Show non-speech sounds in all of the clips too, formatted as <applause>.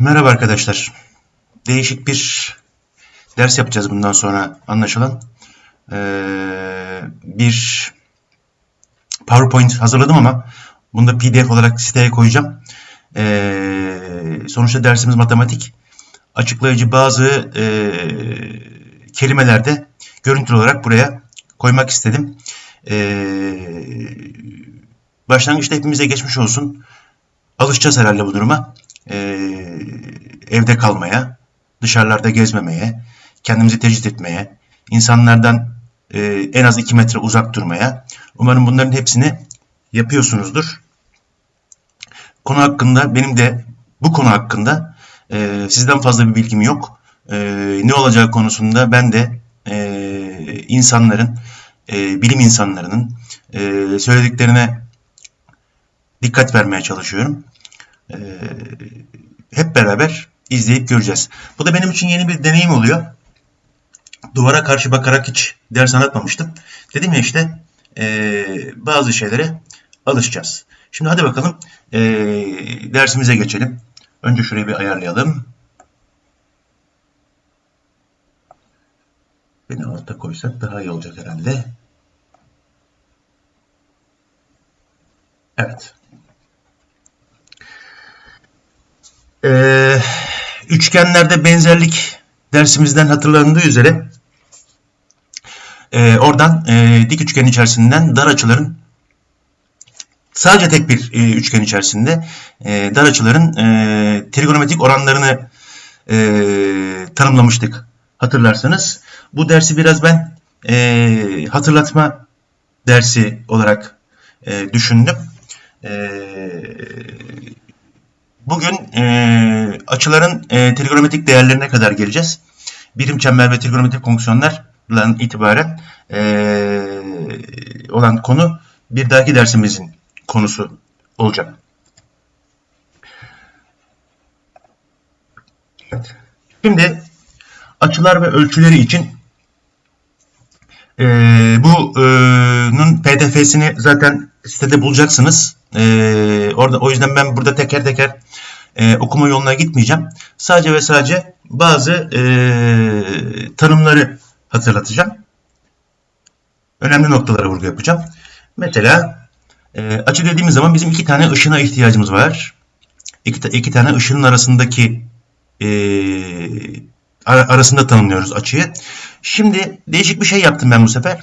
Merhaba arkadaşlar. Değişik bir ders yapacağız bundan sonra anlaşılan. Ee, bir PowerPoint hazırladım ama bunu da PDF olarak siteye koyacağım. Ee, sonuçta dersimiz matematik. Açıklayıcı bazı e, kelimelerde görüntülü olarak buraya koymak istedim. Ee, başlangıçta hepimize geçmiş olsun. Alışacağız herhalde bu duruma. Ee, evde kalmaya, dışarılarda gezmemeye, kendimizi tecrit etmeye, insanlardan e, en az 2 metre uzak durmaya. Umarım bunların hepsini yapıyorsunuzdur. Konu hakkında benim de bu konu hakkında e, sizden fazla bir bilgim yok. E, ne olacağı konusunda ben de e, insanların, e, bilim insanlarının e, söylediklerine dikkat vermeye çalışıyorum. E, hep beraber izleyip göreceğiz. Bu da benim için yeni bir deneyim oluyor. Duvara karşı bakarak hiç ders anlatmamıştım. Dedim ya işte e, bazı şeylere alışacağız. Şimdi hadi bakalım e, dersimize geçelim. Önce şurayı bir ayarlayalım. Beni alta koysak daha iyi olacak herhalde. Evet. Ee, üçgenlerde benzerlik dersimizden hatırlandığı üzere e, oradan e, dik üçgen içerisinden dar açıların sadece tek bir e, üçgen içerisinde e, dar açıların e, trigonometrik oranlarını e, tanımlamıştık hatırlarsanız. Bu dersi biraz ben e, hatırlatma dersi olarak e, düşündüm. E, Bugün e, açıların e, trigonometrik değerlerine kadar geleceğiz. Birim çember ve trigonometrik fonksiyonlarla itibaren e, olan konu bir dahaki dersimizin konusu olacak. Şimdi açılar ve ölçüleri için e, bunun pdf'sini zaten sitede bulacaksınız. E, orada o yüzden ben burada teker teker e, okuma yoluna gitmeyeceğim. Sadece ve sadece bazı e, tanımları hatırlatacağım. Önemli noktalara vurgu yapacağım. Mesela e, açı dediğimiz zaman bizim iki tane ışına ihtiyacımız var. İki, iki tane ışının arasındaki e, arasında tanımlıyoruz açıyı. Şimdi değişik bir şey yaptım ben bu sefer.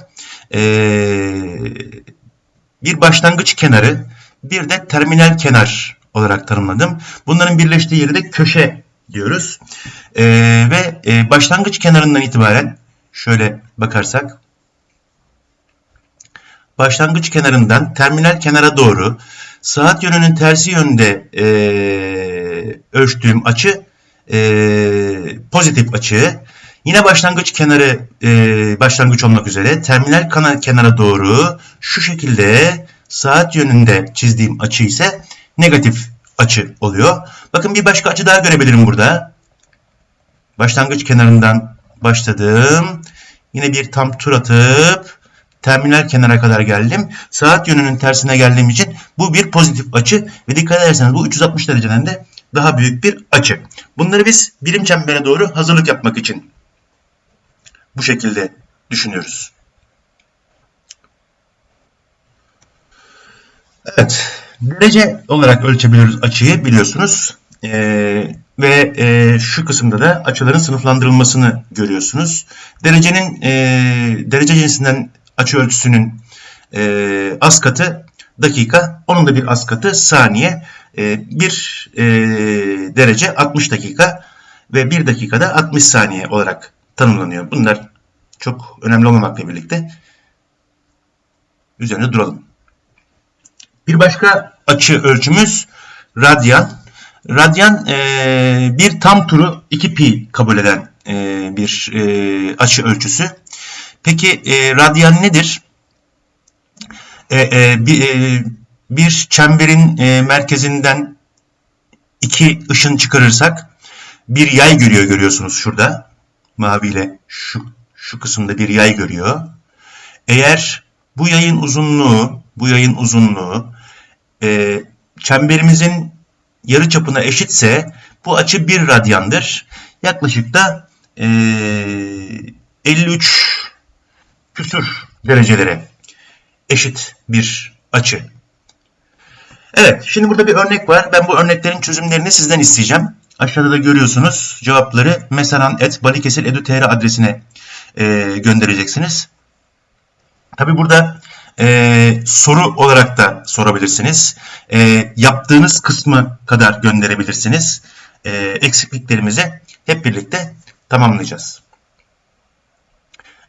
E, bir başlangıç kenarı, bir de terminal kenar olarak tanımladım. Bunların birleştiği yeri de köşe diyoruz. E, ve e, başlangıç kenarından itibaren şöyle bakarsak başlangıç kenarından terminal kenara doğru saat yönünün tersi yönde e, ölçtüğüm açı e, pozitif açı. Yine başlangıç kenarı e, başlangıç olmak üzere terminal kenara doğru şu şekilde saat yönünde çizdiğim açı ise negatif açı oluyor. Bakın bir başka açı daha görebilirim burada. Başlangıç kenarından başladım. Yine bir tam tur atıp terminal kenara kadar geldim. Saat yönünün tersine geldiğim için bu bir pozitif açı ve dikkat ederseniz bu 360 dereceden de daha büyük bir açı. Bunları biz birim çembere doğru hazırlık yapmak için bu şekilde düşünüyoruz. Evet. Derece olarak ölçebiliyoruz açıyı biliyorsunuz. Ee, ve e, şu kısımda da açıların sınıflandırılmasını görüyorsunuz. Derecenin e, derece cinsinden açı ölçüsünün e, az katı dakika, onun da bir az katı saniye. E, bir e, derece 60 dakika ve bir dakikada 60 saniye olarak tanımlanıyor. Bunlar çok önemli olmamakla birlikte üzerinde duralım. Bir başka açı ölçümüz radyan. Radyan e, bir tam turu 2 pi kabul eden e, bir e, açı ölçüsü. Peki e, radyan nedir? E, e, bir, e, bir çemberin e, merkezinden iki ışın çıkarırsak bir yay görüyor görüyorsunuz şurada. Maviyle şu, şu kısımda bir yay görüyor. Eğer bu yayın uzunluğu, bu yayın uzunluğu e, çemberimizin yarı çapına eşitse Bu açı 1 radyandır. Yaklaşık da e, 53 küsur derecelere eşit bir açı. Evet, şimdi burada bir örnek var. Ben bu örneklerin çözümlerini sizden isteyeceğim. Aşağıda da görüyorsunuz cevapları mesanan.balikesir.edu.tr adresine e, göndereceksiniz. Tabi burada e, soru olarak da sorabilirsiniz. E, yaptığınız kısmı kadar gönderebilirsiniz. E, eksikliklerimizi hep birlikte tamamlayacağız.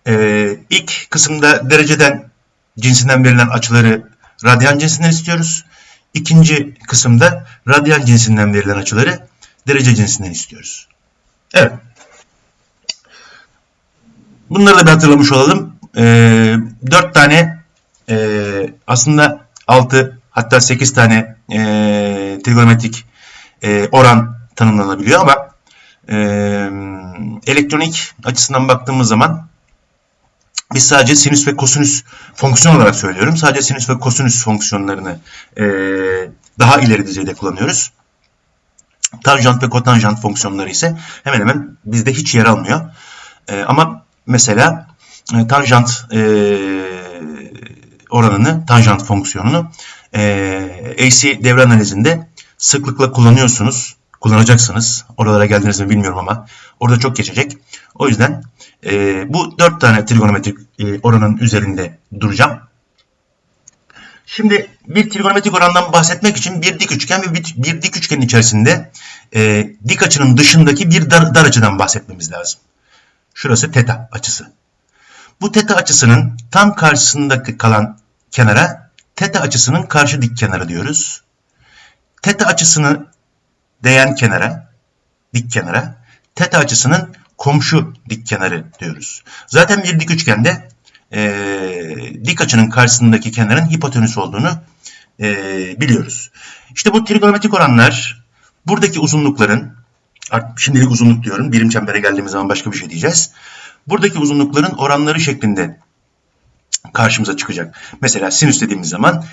E, ilk kısımda dereceden cinsinden verilen açıları radyan cinsinden istiyoruz. İkinci kısımda radyan cinsinden verilen açıları derece cinsinden istiyoruz. Evet. Bunları da bir hatırlamış olalım. E, 4 tane e, aslında 6 hatta 8 tane e, trigonometrik e, oran tanımlanabiliyor ama e, elektronik açısından baktığımız zaman biz sadece sinüs ve kosinüs fonksiyon olarak söylüyorum. Sadece sinüs ve kosinüs fonksiyonlarını e, daha ileri düzeyde kullanıyoruz. Tanjant ve kotanjant fonksiyonları ise hemen hemen bizde hiç yer almıyor. E, ama mesela e, tanjant e, oranını, tanjant fonksiyonunu e, AC devre analizinde sıklıkla kullanıyorsunuz. Kullanacaksınız. Oralara geldiniz mi bilmiyorum ama orada çok geçecek. O yüzden e, bu dört tane trigonometrik e, oranın üzerinde duracağım. Şimdi bir trigonometrik orandan bahsetmek için bir dik üçgen ve bir, bir dik üçgenin içerisinde e, dik açının dışındaki bir dar, dar açıdan bahsetmemiz lazım. Şurası teta açısı. Bu teta açısının tam karşısındaki kalan kenara teta açısının karşı dik kenarı diyoruz. Teta açısını değen kenara, dik kenara, teta açısının komşu dik kenarı diyoruz. Zaten bir dik üçgende e, dik açının karşısındaki kenarın hipotenüs olduğunu e, biliyoruz. İşte bu trigonometrik oranlar buradaki uzunlukların, şimdilik uzunluk diyorum, birim çembere geldiğimiz zaman başka bir şey diyeceğiz. Buradaki uzunlukların oranları şeklinde karşımıza çıkacak. Mesela sinüs dediğimiz zaman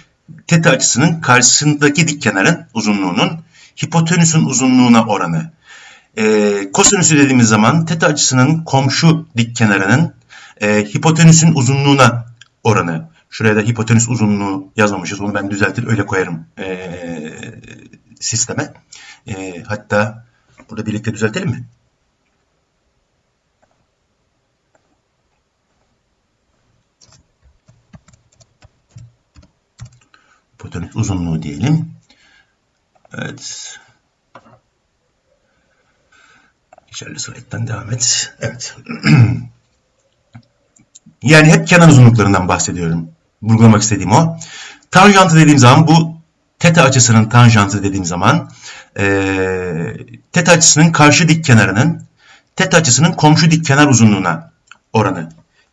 teta açısının karşısındaki dik kenarın uzunluğunun hipotenüsün uzunluğuna oranı. E, kosinüsü dediğimiz zaman teta açısının komşu dik kenarının e, hipotenüsün uzunluğuna oranı. Şuraya da hipotenüs uzunluğu yazmamışız. Onu ben düzeltir öyle koyarım e, sisteme. E, hatta burada birlikte düzeltelim mi? Hipotenüs uzunluğu diyelim. Evet. Geçerli slayttan devam et. Evet. <clears throat> yani hep kenar uzunluklarından bahsediyorum. Vurgulamak istediğim o. Tanjantı dediğim zaman bu teta açısının tanjantı dediğim zaman e, teta açısının karşı dik kenarının teta açısının komşu dik kenar uzunluğuna oranı.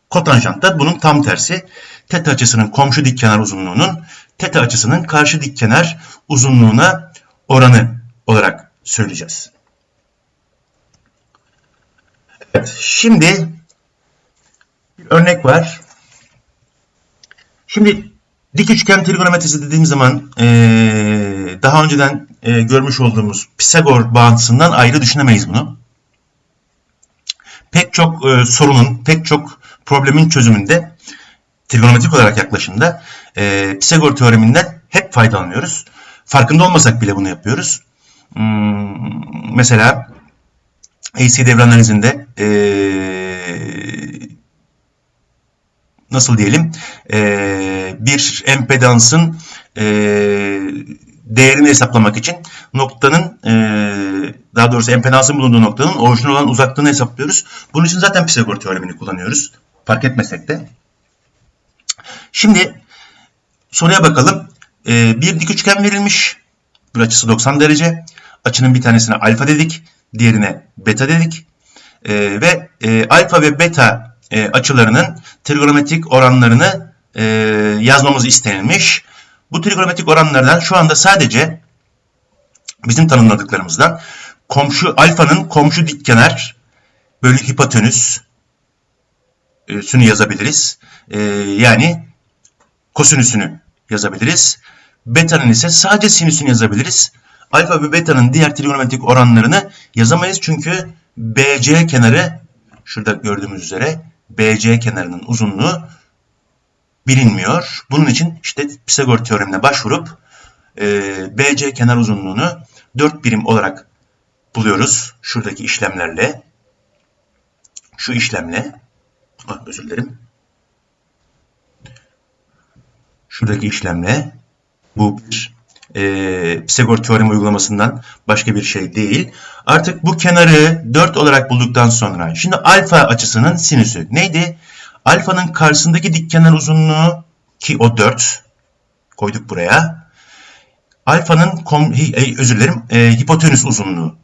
Kotanjant da bunun tam tersi. Teta açısının komşu dik kenar uzunluğunun teta açısının karşı dik kenar uzunluğuna oranı olarak söyleyeceğiz. Evet, şimdi örnek var. Şimdi dik üçgen trigonometrisi dediğim zaman e, daha önceden e, görmüş olduğumuz Pisagor bağıntısından ayrı düşünemeyiz bunu. Pek çok e, sorunun, pek çok problemin çözümünde trigonometrik olarak yaklaşımda e, Pisagor teoreminden hep faydalanıyoruz. Farkında olmasak bile bunu yapıyoruz. Hmm, mesela AC devre analizinde e, nasıl diyelim e, bir empedansın e, değerini hesaplamak için noktanın e, daha doğrusu empedansın bulunduğu noktanın orijinal olan uzaklığını hesaplıyoruz. Bunun için zaten Pisagor teoremini kullanıyoruz. Fark etmesek de. Şimdi soruya bakalım. E, bir dik üçgen verilmiş. Bir açısı 90 derece. Açının bir tanesine alfa dedik. Diğerine beta dedik. E, ve e, alfa ve beta e, açılarının trigonometrik oranlarını e, yazmamız istenilmiş. Bu trigonometrik oranlardan şu anda sadece bizim tanımladıklarımızdan komşu alfanın komşu dikkenar bölü hipotenüs e, sünü yazabiliriz. E, yani kosinüsünü yazabiliriz. Beta'nın ise sadece sinüsünü yazabiliriz. alfa ve beta'nın diğer trigonometrik oranlarını yazamayız çünkü BC kenarı şurada gördüğümüz üzere BC kenarının uzunluğu bilinmiyor. Bunun için işte Pisagor teoremine başvurup e, BC kenar uzunluğunu 4 birim olarak buluyoruz. Şuradaki işlemlerle. Şu işlemle. Ah, özür dilerim. Şuradaki işlemle. Bu bir e, Pisagor teoremi uygulamasından başka bir şey değil. Artık bu kenarı 4 olarak bulduktan sonra şimdi alfa açısının sinüsü neydi? Alfanın karşısındaki dik kenar uzunluğu ki o 4 koyduk buraya. Alfanın kom, e, özür dilerim e, hipotenüs uzunluğu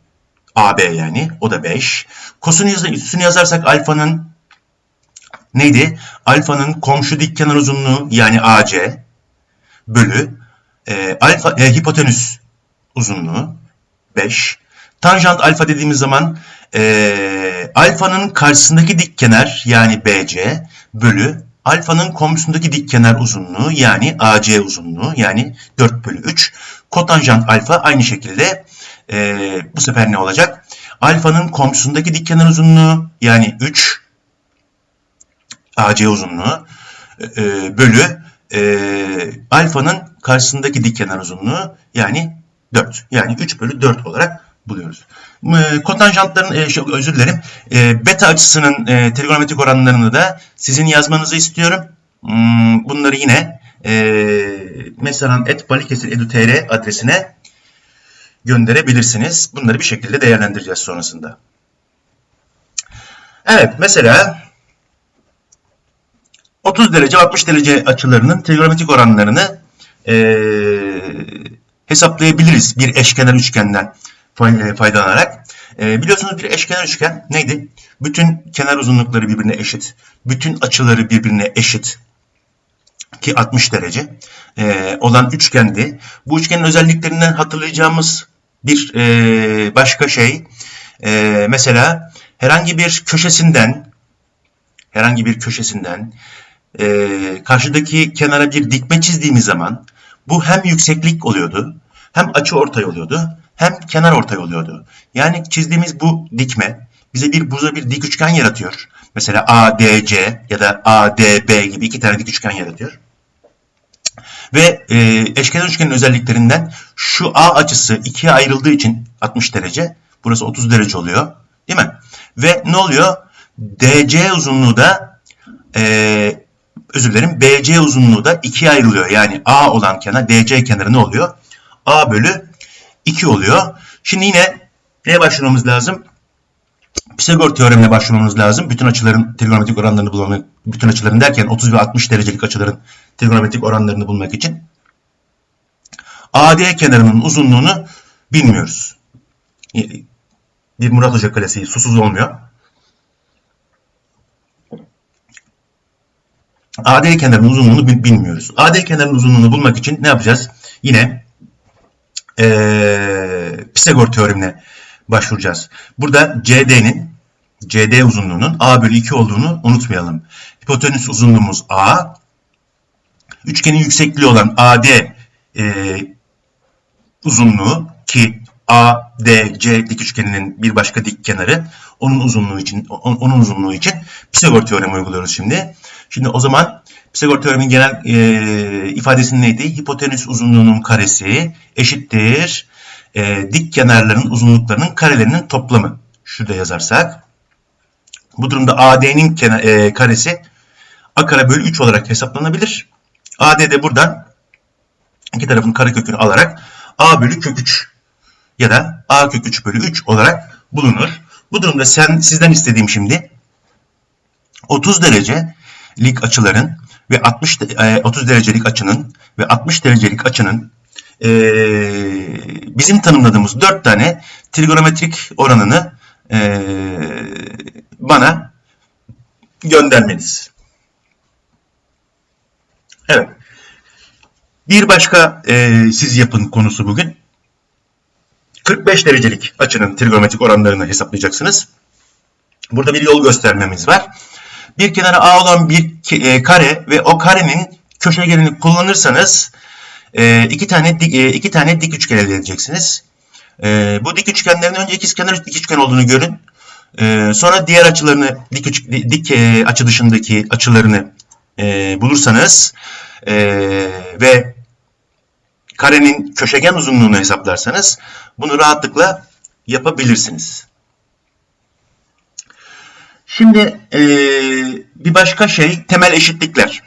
AB yani o da 5. Kosunu üstünü yazarsak alfanın neydi? Alfanın komşu dik kenar uzunluğu yani AC bölü e, alfa e, hipotenüs uzunluğu 5. Tanjant alfa dediğimiz zaman e, alfanın karşısındaki dik kenar yani BC bölü alfanın komşusundaki dik kenar uzunluğu yani AC uzunluğu yani 4 bölü 3. Kotanjant alfa aynı şekilde e, bu sefer ne olacak? Alfanın komşusundaki dik kenar uzunluğu yani 3 AC uzunluğu e, bölü e, alfanın karşısındaki dik kenar uzunluğu yani 4. Yani 3 bölü 4 olarak buluyoruz. Kotanjantların, e, özür dilerim, e, beta açısının e, trigonometrik oranlarını da sizin yazmanızı istiyorum. Hmm, bunları yine e, mesaran.balikesir.edu.tr adresine gönderebilirsiniz. Bunları bir şekilde değerlendireceğiz sonrasında. Evet, mesela 30 derece 60 derece açılarının trigonometrik oranlarını e, hesaplayabiliriz bir eşkenar üçgenden faydalanarak. E, biliyorsunuz bir eşkenar üçgen neydi? Bütün kenar uzunlukları birbirine eşit. Bütün açıları birbirine eşit ki 60 derece e, olan üçgendi. Bu üçgenin özelliklerinden hatırlayacağımız bir e, başka şey e, mesela herhangi bir köşesinden herhangi bir köşesinden e, karşıdaki kenara bir dikme çizdiğimiz zaman bu hem yükseklik oluyordu hem açı ortay oluyordu hem kenar ortay oluyordu. Yani çizdiğimiz bu dikme bize bir buza bir dik üçgen yaratıyor. Mesela ADC ya da ADB gibi iki tane dik üçgen yaratıyor. Ve e, eşkenar üçgenin özelliklerinden şu A açısı ikiye ayrıldığı için 60 derece. Burası 30 derece oluyor. Değil mi? Ve ne oluyor? DC uzunluğu da e, özür dilerim BC uzunluğu da ikiye ayrılıyor. Yani A olan kenar DC kenarı ne oluyor? A bölü 2 oluyor. Şimdi yine neye başvurmamız lazım? Pisagor teoremine başvurmamız lazım. Bütün açıların trigonometrik oranlarını bulmak, bütün açıların derken 30 ve 60 derecelik açıların trigonometrik oranlarını bulmak için. AD kenarının uzunluğunu bilmiyoruz. Bir Murat Hoca klasiği susuz olmuyor. AD kenarının uzunluğunu bilmiyoruz. AD kenarının uzunluğunu bulmak için ne yapacağız? Yine ee, Pisagor teoremine başvuracağız. Burada CD'nin CD uzunluğunun A bölü 2 olduğunu unutmayalım. Hipotenüs uzunluğumuz A. Üçgenin yüksekliği olan AD e, uzunluğu ki ADC dik üçgeninin bir başka dik kenarı onun uzunluğu için onun uzunluğu için Pisagor teoremi uyguluyoruz şimdi. Şimdi o zaman Pisagor teoremin genel e, ifadesi neydi? Hipotenüs uzunluğunun karesi eşittir e, dik kenarların uzunluklarının karelerinin toplamı. Şurada yazarsak. Bu durumda AD'nin e, karesi A kare bölü 3 olarak hesaplanabilir. AD de buradan iki tarafın karekökünü alarak A bölü kök 3 ya da A kök 3 bölü 3 olarak bulunur. Bu durumda sen sizden istediğim şimdi 30 derecelik açıların ve 60 30 e, derecelik açının ve 60 derecelik açının e, bizim tanımladığımız 4 tane trigonometrik oranını e, bana göndermeniz. Evet. Bir başka siz yapın konusu bugün. 45 derecelik açının trigonometrik oranlarını hesaplayacaksınız. Burada bir yol göstermemiz var. Bir kenara A olan bir e, kare ve o karenin köşegenini kullanırsanız e, iki tane dik, e, iki tane dik üçgen elde edeceksiniz. Bu dik üçgenlerin önce ikizkenar dik üçgen olduğunu görün. Sonra diğer açılarını dik, üç, dik açı dışındaki açılarını bulursanız ve karenin köşegen uzunluğunu hesaplarsanız bunu rahatlıkla yapabilirsiniz. Şimdi e, bir başka şey temel eşitlikler.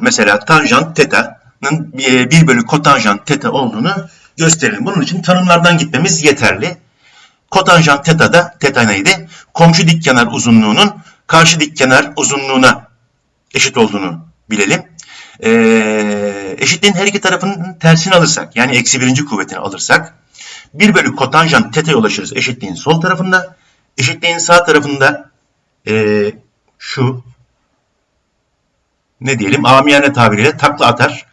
Mesela tanjant teta'nın e, 1 bölü kotanjant teta olduğunu gösterelim. Bunun için tanımlardan gitmemiz yeterli. Kotanjant teta da teta neydi? Komşu dikkenar uzunluğunun karşı dikkenar uzunluğuna eşit olduğunu bilelim. E, eşitliğin her iki tarafının tersini alırsak yani eksi birinci kuvvetini alırsak 1 bölü kotanjant teta'ya ulaşırız eşitliğin sol tarafında. Eşitliğin sağ tarafında e, şu ne diyelim amiyane tabiriyle takla atar.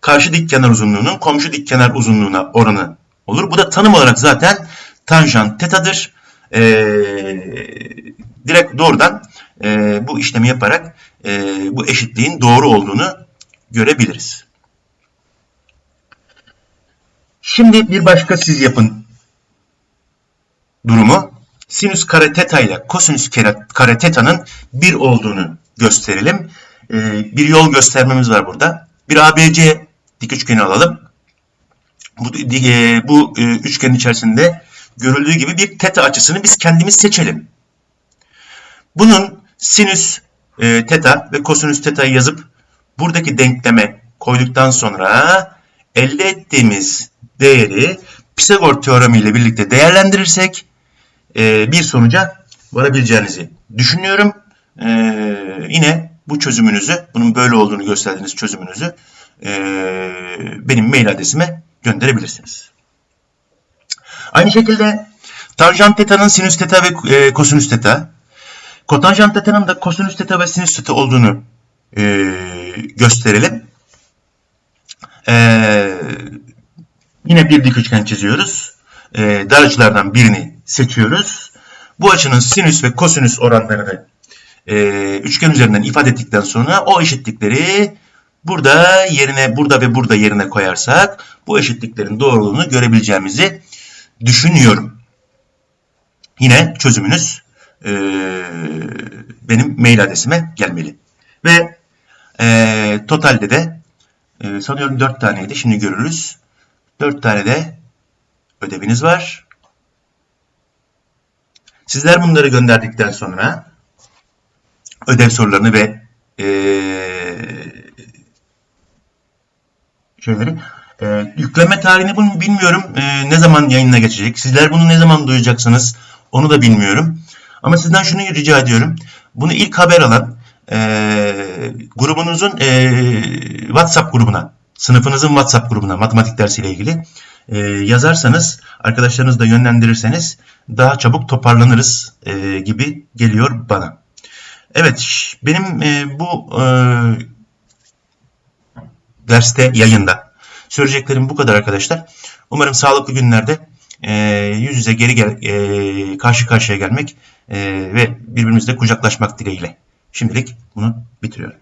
Karşı dik kenar uzunluğunun komşu dik kenar uzunluğuna oranı olur. Bu da tanım olarak zaten tanjant tetadır. E, direkt doğrudan e, bu işlemi yaparak e, bu eşitliğin doğru olduğunu görebiliriz. Şimdi bir başka siz yapın durumu. Sinüs kare teta ile kosinüs kare teta'nın bir olduğunu gösterelim. Ee, bir yol göstermemiz var burada. Bir ABC dik üçgeni alalım. Bu, e, bu e, üçgenin içerisinde görüldüğü gibi bir teta açısını biz kendimiz seçelim. Bunun sinüs e, teta ve kosinüs teta'yı yazıp buradaki denkleme koyduktan sonra elde ettiğimiz değeri Pisagor teoremi ile birlikte değerlendirirsek e, bir sonuca varabileceğinizi düşünüyorum. E, yine bu çözümünüzü, bunun böyle olduğunu gösterdiğiniz çözümünüzü e, benim mail adresime gönderebilirsiniz. Aynı şekilde tanjant teta'nın sinüs teta ve e, kosinüs teta, kotanjant teta'nın da kosinüs teta ve sinüs teta olduğunu e, gösterelim. E, yine bir dik üçgen çiziyoruz. E, dar açılardan birini seçiyoruz. Bu açının sinüs ve kosinüs oranlarını e, üçgen üzerinden ifade ettikten sonra o eşitlikleri burada yerine burada ve burada yerine koyarsak bu eşitliklerin doğruluğunu görebileceğimizi düşünüyorum. Yine çözümünüz e, benim mail adresime gelmeli. Ve e, totalde de e, sanıyorum 4 taneydi. Şimdi görürüz. 4 tane de ödeviniz var. Sizler bunları gönderdikten sonra ödev sorularını ve e, şeyleri e, yükleme tarihini bunu bilmiyorum. E, ne zaman yayınına geçecek? Sizler bunu ne zaman duyacaksınız? Onu da bilmiyorum. Ama sizden şunu rica ediyorum. Bunu ilk haber alan e, grubunuzun e, WhatsApp grubuna, sınıfınızın WhatsApp grubuna matematik dersiyle ilgili e, yazarsanız, arkadaşlarınızı da yönlendirirseniz daha çabuk toparlanırız e, gibi geliyor bana. Evet, benim e, bu e, derste, yayında söyleyeceklerim bu kadar arkadaşlar. Umarım sağlıklı günlerde e, yüz yüze geri gel, e, karşı karşıya gelmek e, ve birbirimizle kucaklaşmak dileğiyle. Şimdilik bunu bitiriyorum.